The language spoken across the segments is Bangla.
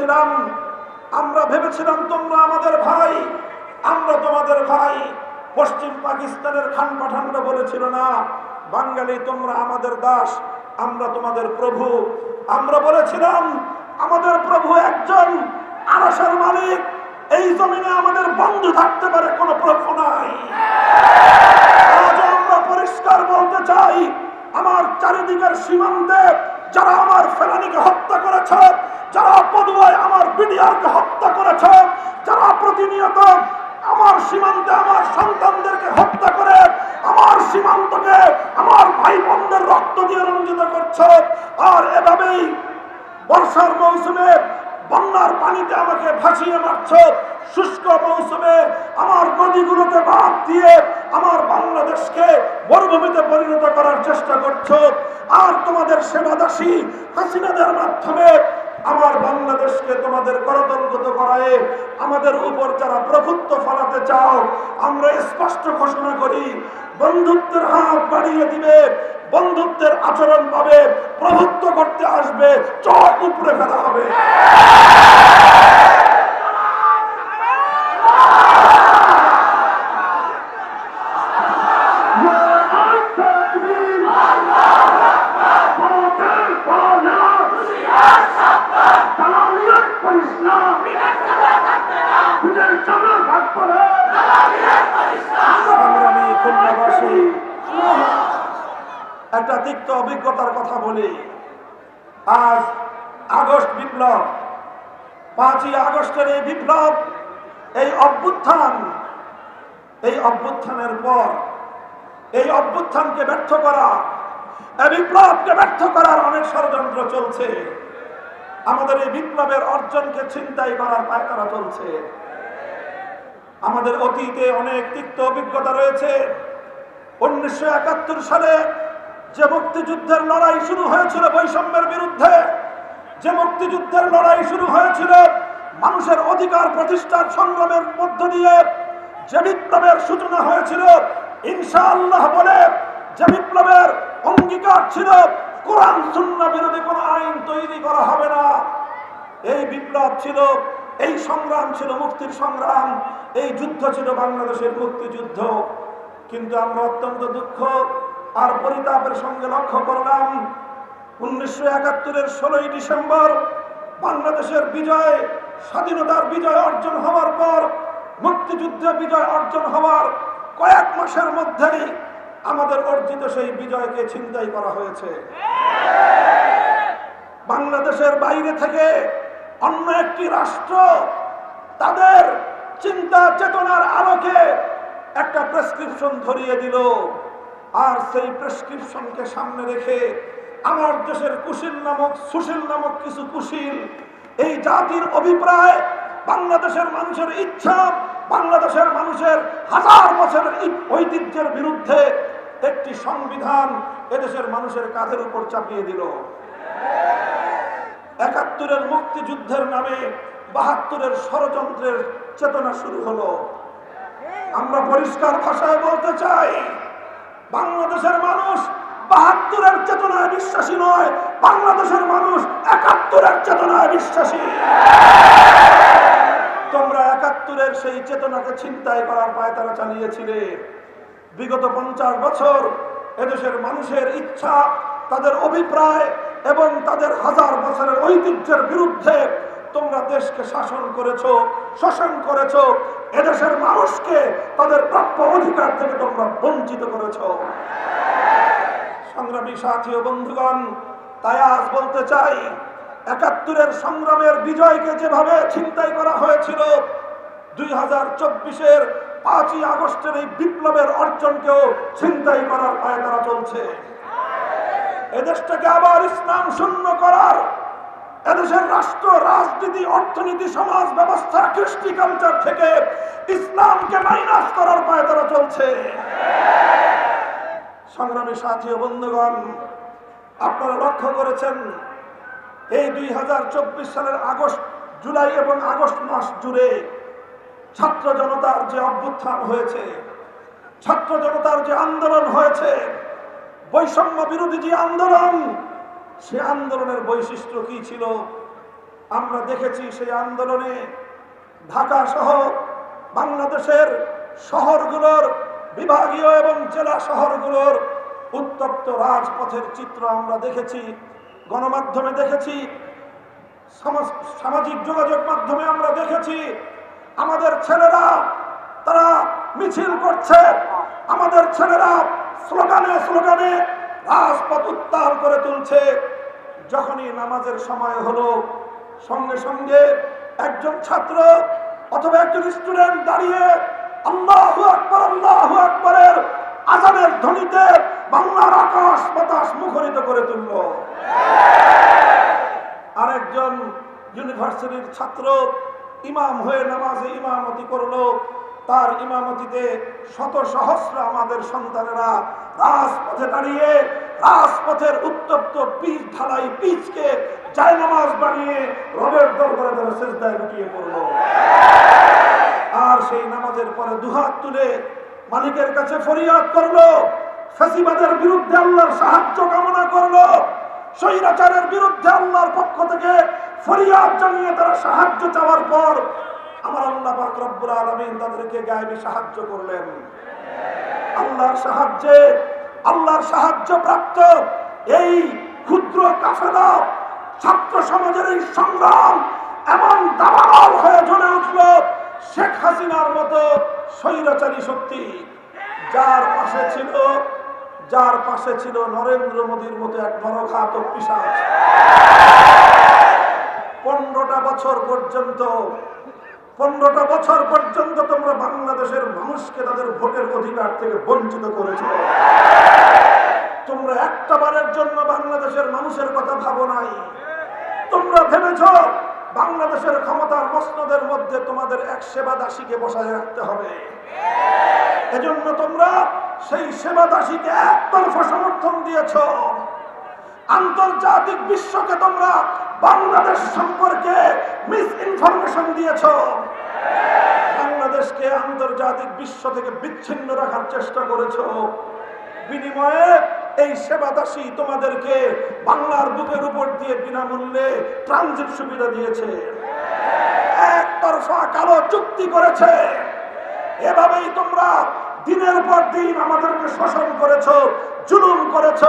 করেছিলাম আমরা ভেবেছিলাম তোমরা আমাদের ভাই, আমরা তোমাদের ভাই। পশ্চিম পাকিস্তানের খান পাঠানরা বলেছিল, না, বাঙালি তোমরা আমাদের দাস, আমরা তোমাদের প্রভু। আমরা বলেছিলাম, আমাদের প্রভু একজন আরসের মালিক। এই জমিনে আমাদের বন্ধু থাকতে পারে, কোনো প্রভু নাই। আজ আমরা পরিষ্কার বলতে চাই, আমার চারিদিকের সীমান্তে যারা আমার ফেলানিকে হত্যা করেছে, যারা পদুয়ায় আমার বিডিআরকে হত্যা করেছে, যারা প্রতিনিয়ত আমার সীমান্তে আমার সন্তানদেরকে হত্যা করে, আমার সীমান্তকে আমার ভাই বোনদের রক্ত দিয়ে রঞ্জিত করছে। আর এভাবেই বর্ষার মৌসুমে বন্যার পানিতে আমাকে ভাসিয়ে মারছ। শুষ্ক মৌসুমে আমার নদীগুলোতে বাদ দিয়ে আমার বাংলাদেশকে মরুভূমিতে পরিণত করার চেষ্টা করছ। আর তোমাদের সেবাদাসী হাসিনাদের মাধ্যমে আমার বাংলাদেশকে তোমাদের করতলগত করায় আমাদের উপর যারা প্রভুত্ব ফলাতে চাও, আমরা স্পষ্ট ঘোষণা করি, বন্ধুত্বের হাত বাড়িয়ে দিবে, বন্ধুত্বের আচরণ পাবে প্রভুত্ব করতে আসবে চোখ উপরে ফেলা হবে। খুলনাবাসী একটা তিক্ত অভিজ্ঞতার কথা বলি। আজ আগস্ট বিপ্লব। পাঁচই আগস্টের এই বিপ্লব, এই অভ্যুত্থান, এই অভ্যুত্থানের পর, এই অভ্যুত্থানকে ব্যর্থ করা, এই বিপ্লবকে ব্যর্থ করার অনেক ষড়যন্ত্র চলছে। আমাদের এই বিপ্লবের অর্জনকে ছিনতাই করার পায়তারা চলছে। আমাদের অতীতে অনেক তিক্ত অভিজ্ঞতা রয়েছে। উনিশশো একাত্তর সালে যে মুক্তিযুদ্ধের লড়াই শুরু হয়েছিল বৈষম্যের বিরুদ্ধে, যে মুক্তিযুদ্ধের লড়াই শুরু হয়েছিল মানুষের অধিকার প্রতিষ্ঠার সংগ্রামের মধ্য দিয়ে, যে বিপ্লবের সূচনা হয়েছিল, ইনশাআল্লাহ বলে যে বিপ্লবের অঙ্গীকার ছিল, কোরআন শূন্য বিরোধী কোনো আইন তৈরি করা হবে না। এই বিপ্লব ছিল, এই সংগ্রাম ছিল মুক্তির সংগ্রাম, এই যুদ্ধ ছিল বাংলাদেশের মুক্তিযুদ্ধ। কিন্তু আমরা অত্যন্ত দুঃখ আর পরিতাপের সঙ্গে লক্ষ্য করলাম, উনিশশো একাত্তরের ষোলোই ডিসেম্বর বাংলাদেশের বিজয়, স্বাধীনতার বিজয় অর্জন হওয়ার পর, মুক্তিযুদ্ধে বিজয় অর্জন হওয়ার কয়েক মাসের মধ্যেই আমাদের অর্জিত সেই বিজয়কে ছিনতাই করা হয়েছে। বাংলাদেশের বাইরে থেকে অন্য একটি রাষ্ট্র তাদের চিন্তা চেতনার আলোকে একটা প্রেসক্রিপশন ধরিয়ে দিল। আর সেই প্রেসক্রিপশনকে সামনে রেখে আমার দেশের কুশিল নামক, সুশীল নামক কিছু কুশীল, এই জাতির অভিপ্রায় বাংলাদেশের মানুষের ইচ্ছা, বাংলাদেশের মানুষের হাজার বছরের ঐতিহ্যের বিরুদ্ধে একটি সংবিধান এদেশের মানুষের কাঁধের উপর চাপিয়ে দিল। একাত্তরের মুক্তিযুদ্ধের নামে বাহাত্তরের ষড়যন্ত্রের চেতনা শুরু হলো। আমরা পরিষ্কার ভাষায় বলতে চাই বাংলাদেশের মানুষ বাহাত্তরের চেতনায় বিশ্বাসী নয়, বাংলাদেশের মানুষ একাত্তরের চেতনায় বিশ্বাসী। তোমরা একাত্তরের সেই চেতনাকে ছিনতাই করার পায় তারা চালিয়েছিলে। বিগত পঞ্চাশ বছর এদেশের মানুষের ইচ্ছা, তাদের অভিপ্রায় এবং তাদের হাজার বছরের ঐতিহ্যের বিরুদ্ধে তোমরা দেশকে শাসন করেছ, শোষণ করেছ, এদেশের মানুষকে তাদের প্রাপ্য অধিকার থেকে তোমরা বঞ্চিত করেছ। সংগ্রামী সাথী ও বন্ধুগণ, তাই আজ বলতে চাই, একাত্তরের সংগ্রামের বিজয়কে যেভাবে ছিনতাই করা হয়েছিল, দুই হাজার চব্বিশের পাঁচই আগস্টের এই বিপ্লবের অর্জনকেও ছিনতাই করার পায়ে তারা চলছে। এদেশটাকে আবার ইসলাম শূন্য করার এদেশের রাষ্ট্র, রাজনীতি, অর্থনীতি, সমাজ ব্যবস্থা, কৃষ্টি কালচার থেকে ইসলামকে মাইনাস করার পায়ে তারা চলছে। সংগ্রামী সাথী বন্ধুগণ, আপনারা লক্ষ্য করেছেন, এই দুই হাজার চব্বিশ সালের আগস্ট, জুলাই এবং আগস্ট মাস জুড়ে ছাত্র জনতার যে অভ্যুত্থান হয়েছে, ছাত্র জনতার যে আন্দোলন হয়েছে, বৈষম্য বিরোধী যে আন্দোলন সে আন্দোলনের বৈশিষ্ট্য কি ছিল? আমরা দেখেছি সেই আন্দোলনে ঢাকা সহ বাংলাদেশের শহরগুলোর বিভাগীয় এবং জেলা শহরগুলোর উত্তপ্ত রাজপথের চিত্র আমরা দেখেছি, গণমাধ্যমে দেখেছি সামাজিক যোগাযোগ মাধ্যমে আমরা দেখেছি, আমাদের ছেলেরা তারা মিছিল করছে, আমাদের ছেলেরা স্লোগানে স্লোগানে রাজপথ উত্তাল করে তুলছে। যখনই নামাজের সময় হলো, সঙ্গে সঙ্গে একজন ছাত্র অথবা একজন স্টুডেন্ট দাঁড়িয়ে আল্লাহু আকবর, আল্লাহু আকবরের আজানের ধ্বনিতে বাংলার আকাশ বাতাস মুখরিত করে তুললো। আরেকজন ইউনিভার্সিটির ছাত্র ইমাম হয়ে নামাজে ইমামতি করল। তার ইমামতিতে শত সহস্র আমাদের সন্তানেরা রাজপথে দাঁড়িয়ে রাজপথের উত্তপ্ত পিচ ঢালাই পিচকে জায় নামাজ বানিয়ে রবের দরবারে তারা শেষদায় লুটিয়ে পড়ল। আর সেই নামাজের পরে দুহাত তুলে মালিকের কাছে ফরিয়াদ করল, ফেসিবাদের বিরুদ্ধে আল্লাহর সাহায্য কামনা করল, স্বৈরাচারের বিরুদ্ধে আল্লাহর পক্ষ থেকে ফরিয়াদ জানিয়ে তারা সাহায্য চাওয়ার পর আমার আল্লাহ পাক রব্বুল আলামিন তাদেরকে গায়েবী সাহায্য করলেন। আল্লাহর সাহায্যে আল্লাহর সাহায্য প্রাপ্ত এই ক্ষুদ্র কাফেলা ছাত্র সমাজের এই সংগ্রাম এমন দাবানল হয়ে জ্বলে উঠল শেখ হাসিনার মতো স্বৈরাচারী শক্তি। যার পাশে ছিল, যার পাশে ছিল নরেন্দ্র মোদীর মতো এক নরঘাতক পিসাচ। পনেরোটা বছর পর্যন্ত পনেরোটা বছর পর্যন্ত তোমরা বাংলাদেশের মানুষকে তাদের ভোটের অধিকার থেকে বঞ্চিত করেছ। তোমরা একটা বারের জন্য বাংলাদেশের মানুষের কথা ভাবো নাই। তোমরা ভেবেছ বাংলাদেশের ক্ষমতার মসনদের মধ্যে তোমাদের এক সেবা দাসীকে বসায় রাখতে হবে। এজন্য তোমরা সেই সেবা দাসীকে একতরফা সমর্থন দিয়েছ। আন্তর্জাতিক বিশ্বকে তোমরা বাংলাদেশ সম্পর্কে মিস ইনফরমেশন দিয়েছ। বাংলাদেশকে আন্তর্জাতিক বিশ্ব থেকে বিচ্ছিন্ন রাখার চেষ্টা করেছ। বিনিময়ে এই সেবাদাসী তোমাদেরকে বাংলার বুকের উপর দিয়ে বিনামূল্যে ট্রানজিট সুবিধা দিয়েছে। একতরফা কালো চুক্তি করেছে। এভাবেই তোমরা দিনের পর দিন আমাদেরকে শোষণ করেছ, জুলুম করেছ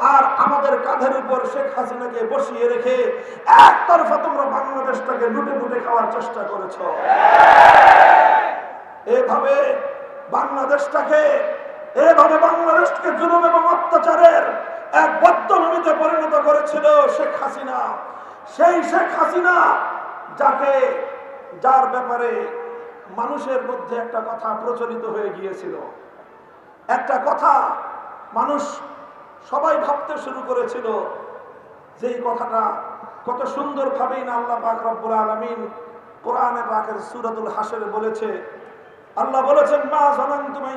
আর আমাদের কাঁধের উপর শেখ হাসিনাকে বসিয়ে রেখে একতরফা তোমরা বাংলাদেশটাকে লুটে লুটে খাওয়ার চেষ্টা করেছ। এভাবে বাংলাদেশটাকে, এভাবে বাংলাদেশকে জুলুম এবং অত্যাচারের এক বদ্ধভূমিতে পরিণত করেছিল শেখ হাসিনা। সেই শেখ হাসিনা যাকে, যার ব্যাপারে মানুষের মধ্যে একটা কথা প্রচলিত হয়ে গিয়েছিল। একটা কথা মানুষ সবাই ভাবতে শুরু করেছিল যেই কথাটা কত সুন্দরভাবেই না আল্লাহ পাক রব্বুল আলমিন কোরআনে পাকের সুরাতুল হাসের বলেছে। আল্লাহ বলেছেন, মা জানান তুমি